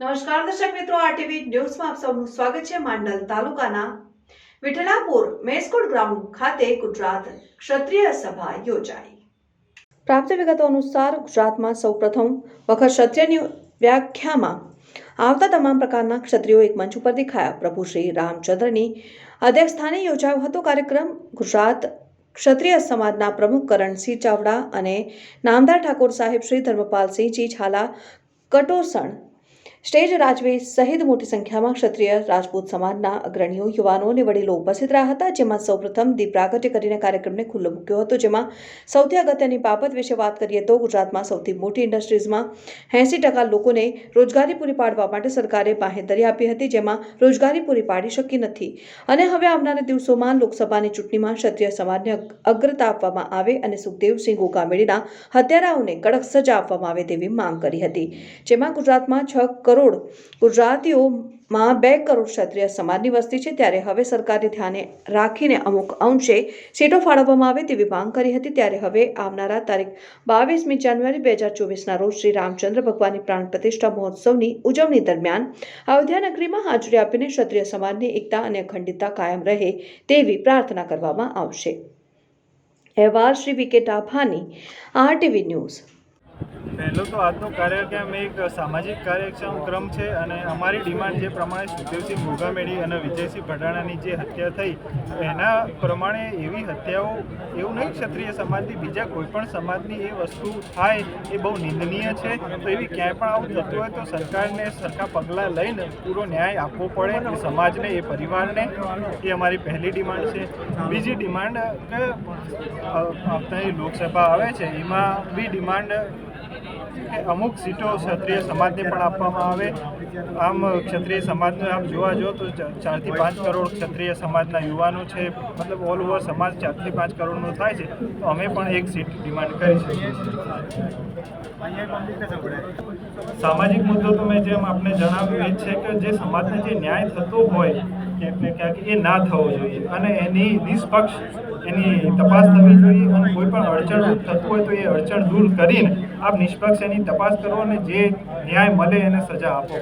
નમસ્કાર દર્શક મિત્રો આરટીવી ન્યૂઝમાં આપ સૌનું સ્વાગત છે માંડલ તાલુકાના વિઠલાપુર મેસકોડ ગ્રાઉન્ડ ખાતે ગુજરાત ક્ષત્રિય સભા યોજાઈ. પ્રાપ્ત વિગતો અનુસાર ગુજરાતમાં સૌપ્રથમ વખત ક્ષત્રિયની વ્યાખ્યામાં આવતા તમામ પ્રકારના ક્ષત્રિયો એક મંચ ઉપર દેખાયા. પ્રભુ શ્રી રામચંદ્રની અધ્યક્ષસ્થાને યોજાયો હતો કાર્યક્રમ. ગુજરાત ક્ષત્રિય સમાજના પ્રમુખ કરણસિંહ ચાવડા અને નામદાર ઠાકોર સાહેબ શ્રી ધર્મપાલસિંહજી ઝાલા કટોસણ સ્ટેજ રાજવી સહિત મોટી સંખ્યામાં ક્ષત્રિય રાજપૂત સમાજના અગ્રણીઓ યુવાનો અને વડીલો ઉપસ્થિત રહ્યા હતા, જેમાં સૌપ્રથમ દીપ પ્રાગટ્ય કરીને કાર્યક્રમને ખુલ્લો મૂક્યો હતો. જેમાં સૌથી અગત્યની બાબત વિશે વાત કરીએ તો ગુજરાતમાં સૌથી મોટી ઇન્ડસ્ટ્રીઝમાં એંસી ટકા લોકોને રોજગારી પૂરી પાડવા માટે સરકારે બાહેંધરી આપી હતી, જેમાં રોજગારી પૂરી પાડી શકી નથી. અને હવે આવનારા દિવસોમાં લોકસભાની ચૂંટણીમાં ક્ષત્રિય સમાજને અગ્રતા આપવામાં આવે અને સુખદેવસિંહ ગોગામેડીના હત્યારાઓને કડક સજા આપવામાં આવે તેવી માંગ કરી હતી. જેમાં ગુજરાતમાં છ કરોડ ગુજરાતીઓમાં બે કરોડ ક્ષત્રિય સમાજની વસ્તી છે. ત્યારે હવે સરકારે ધ્યાને રાખીને અમુક અંશે સીટો ફાળવવામાં આવે તેવી માંગ કરી હતી. ત્યારે હવે આવનારા તારીખ બાવીસમી જાન્યુઆરી બે હજાર ચોવીસના રોજ શ્રી રામચંદ્ર ભગવાનની પ્રાણ પ્રતિષ્ઠા મહોત્સવની ઉજવણી દરમિયાન અયોધ્યા નગરીમાં હાજરી આપીને ક્ષત્રિય સમાજની એકતા અને અખંડિતતા કાયમ રહે તેવી પ્રાર્થના કરવામાં આવશે. અહેવાલ શ્રી વિકે ટાભાની આરટીવી ન્યૂઝ. પહેલો તો આજનો કાર્યક્રમ એક સામાજિક કાર્યક્ષમ ક્રમ છે અને અમારી ડિમાન્ડ જે પ્રમાણે સુખદેવસિંહ મોગામેડી અને વિજયસિંહ ભટાણાની જે હત્યા થઈ એના પ્રમાણે એવી હત્યાઓ એવું નહીં ક્ષત્રિય સમાજની બીજા કોઈ પણ સમાજની એ વસ્તુ થાય એ બહુ નિંદનીય છે. તો એવી ક્યાંય પણ આવું થતું હોય તો સરકારને સરખા પગલાં લઈને પૂરો ન્યાય આપવો પડે સમાજને એ પરિવારને એ અમારી પહેલી ડિમાન્ડ છે. બીજી ડિમાન્ડ કે અ, લોકસભા આવે છે એમાં બી ડિમાન્ડ કે અમુક સીટો ક્ષત્રિય સમાજને પણ આપવામાં આવે. આમ ક્ષત્રિય સમાજને આમ જોવા જો તો ચારથી પાંચ કરોડ ક્ષત્રિય સમાજના યુવાનો છે. મતલબ ઓલ ઓવર સમાજ ચારથી પાંચ કરોડનો થાય છે. તો અમે પણ એક સીટ ડિમાન્ડ કરી શકીએ સામાજિક મુદ્દો તો મેં જેમ આપને જણાવ્યું, એ છે કે જે સમાજને જે ન્યાય થતો હોય ને ક્યાંક એ ના થવો જોઈએ. અને એની નિષ્પક્ષ એની તપાસ થવી જોઈએ અને કોઈ પણ અડચણ થતું હોય તો એ અડચણ દૂર કરીને આપ નિષ્પક્ષ એની તપાસ કરો અને જે ન્યાય મળે એને સજા આપો.